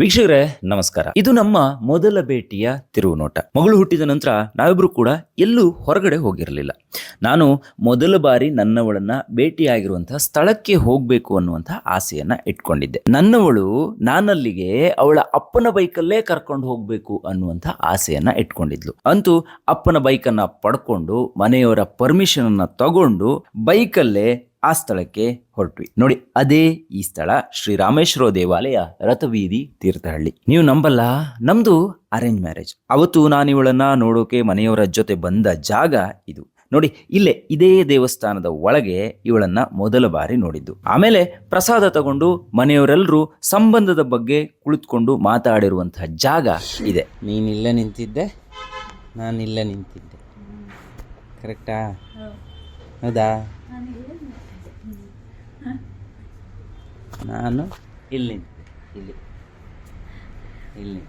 ವೀಕ್ಷಕರೇ, ನಮಸ್ಕಾರ. ಇದು ನಮ್ಮ ಮೊದಲ ಭೇಟಿಯ ತಿರುವು ನೋಟ ಮಗಳು ಹುಟ್ಟಿದ ನಂತರ ನಾವಿಬ್ರು ಕೂಡ ಎಲ್ಲೂ ಹೊರಗಡೆ ಹೋಗಿರಲಿಲ್ಲ. ನಾನು ಮೊದಲ ಬಾರಿ ನನ್ನವಳನ್ನ ಭೇಟಿಯಾಗಿರುವಂತಹ ಸ್ಥಳಕ್ಕೆ ಹೋಗ್ಬೇಕು ಅನ್ನುವಂತಹ ಆಸೆಯನ್ನ ಇಟ್ಕೊಂಡಿದ್ದೆ. ನನ್ನವಳು ನಾನಲ್ಲಿಗೆ ಅವಳ ಅಪ್ಪನ ಬೈಕಲ್ಲೇ ಕರ್ಕೊಂಡು ಹೋಗ್ಬೇಕು ಅನ್ನುವಂಥ ಆಸೆಯನ್ನ ಇಟ್ಕೊಂಡಿದ್ಲು. ಅಂತೂ ಅಪ್ಪನ ಬೈಕನ್ನ ಪಡ್ಕೊಂಡು ಮನೆಯವರ ಪರ್ಮಿಷನ್ ಅನ್ನ ತಗೊಂಡು ಬೈಕಲ್ಲೇ ಆ ಸ್ಥಳಕ್ಕೆ ಹೊರಟ್ವಿ. ನೋಡಿ ಅದೇ ಈ ಸ್ಥಳ ಶ್ರೀ ರಾಮೇಶ್ವರ ದೇವಾಲಯ ರಥವೀದಿ ತೀರ್ಥಹಳ್ಳಿ. ನೀವು ನಂಬಲ್ಲ? ನಮ್ದು ಅರೇಂಜ್ ಮ್ಯಾರೇಜ್ ಅವತ್ತು ನಾನು ಇವಳನ್ನ ನೋಡೋಕೆ ಮನೆಯವರ ಜೊತೆ ಬಂದ ಜಾಗ ಇದು. ನೋಡಿ ಇಲ್ಲೇ ಇದೇ ದೇವಸ್ಥಾನದ ಒಳಗೆ ಇವಳನ್ನ ಮೊದಲ ಬಾರಿ ನೋಡಿದ್ದು. ಆಮೇಲೆ ಪ್ರಸಾದ ತಗೊಂಡು ಮನೆಯವರೆಲ್ಲರೂ ಸಂಬಂಧದ ಬಗ್ಗೆ ಕುಳಿತುಕೊಂಡು ಮಾತಾಡಿರುವಂತಹ ಜಾಗ ಇದೆ. ನೀನಿಲ್ಲ ನಿಂತಿದ್ದೆ ನಾನಿಲ್ಲ ನಿಂತಿದ್ದೆ. ಕರೆಕ್ಟಾ ಹೌದಾ? ನಾನು ಇಲ್ಲಿ ಇಲ್ಲಿ. ಇಲ್ಲಿ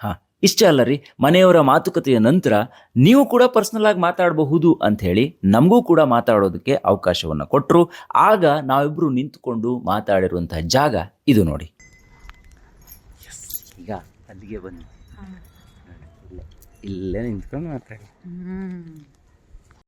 ಹಾ ಇಷ್ಟೇ ಅಲ್ಲ ರೀ ಮನೆಯವರ ಮಾತುಕತೆಯ ನಂತರ ನೀವು ಕೂಡ ಪರ್ಸನಲ್ ಆಗಿ ಮಾತಾಡಬಹುದು ಅಂತ ಹೇಳಿ ನಮಗೂ ಕೂಡ ಮಾತಾಡೋದಕ್ಕೆ ಅವಕಾಶವನ್ನು ಕೊಟ್ಟರು ಆಗ ನಾವಿಬ್ಬರು ನಿಂತುಕೊಂಡು ಮಾತಾಡಿರುವಂತಹ ಜಾಗ ಇದು ನೋಡಿ. ಈಗ ಅಲ್ಲಿಗೆ ಬನ್ನಿ. ಇಲ್ಲೇ ಇಲ್ಲೇ ನಿಂತ್ಕೊಂಡು ಮಾತಾಡಿ.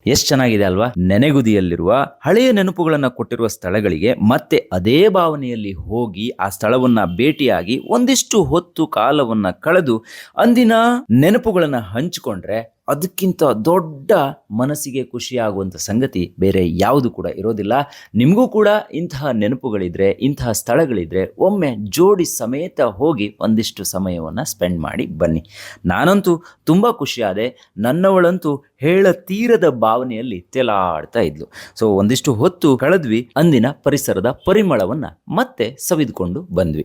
ಎಷ್ಟು ಚೆನ್ನಾಗಿದೆ ಅಲ್ವಾ? ನೆನೆಗುದಿಯಲ್ಲಿರುವ ಹಳೆಯ ನೆನಪುಗಳನ್ನು ಕೊಟ್ಟಿರುವ ಸ್ಥಳಗಳಿಗೆ ಮತ್ತೆ ಅದೇ ಭಾವನೆಯಲ್ಲಿ ಹೋಗಿ ಆ ಸ್ಥಳವನ್ನ ಭೇಟಿಯಾಗಿ ಒಂದಿಷ್ಟು ಹೊತ್ತು ಕಾಲವನ್ನ ಕಳೆದು ಅಂದಿನ ನೆನಪುಗಳನ್ನು ಹಂಚಿಕೊಂಡ್ರೆ ಅದಕ್ಕಿಂತ ದೊಡ್ಡ ಮನಸ್ಸಿಗೆ ಖುಷಿಯಾಗುವಂಥ ಸಂಗತಿ ಬೇರೆ ಯಾವುದು ಕೂಡ ಇರೋದಿಲ್ಲ. ನಿಮಗೂ ಕೂಡ ಇಂತಹ ನೆನಪುಗಳಿದ್ರೆ, ಇಂತಹ ಸ್ಥಳಗಳಿದ್ರೆ ಒಮ್ಮೆ ಜೋಡಿ ಸಮೇತ ಹೋಗಿ ಒಂದಿಷ್ಟು ಸಮಯವನ್ನು ಸ್ಪೆಂಡ್ ಮಾಡಿ ಬನ್ನಿ. ನಾನಂತೂ ತುಂಬ ಖುಷಿಯಾದೆ, ನನ್ನವಳಂತೂ ಹೇಳ ತೀರದ ಭಾವನೆಯಲ್ಲಿ ತೆಲಾಡ್ತಾ ಇದ್ಲು. ಸೊ ಒಂದಿಷ್ಟು ಹೊತ್ತು ಕಳೆದ್ವಿ, ಅಂದಿನ ಪರಿಸರದ ಪರಿಮಳವನ್ನು ಮತ್ತೆ ಸವಿದುಕೊಂಡು ಬಂದ್ವಿ.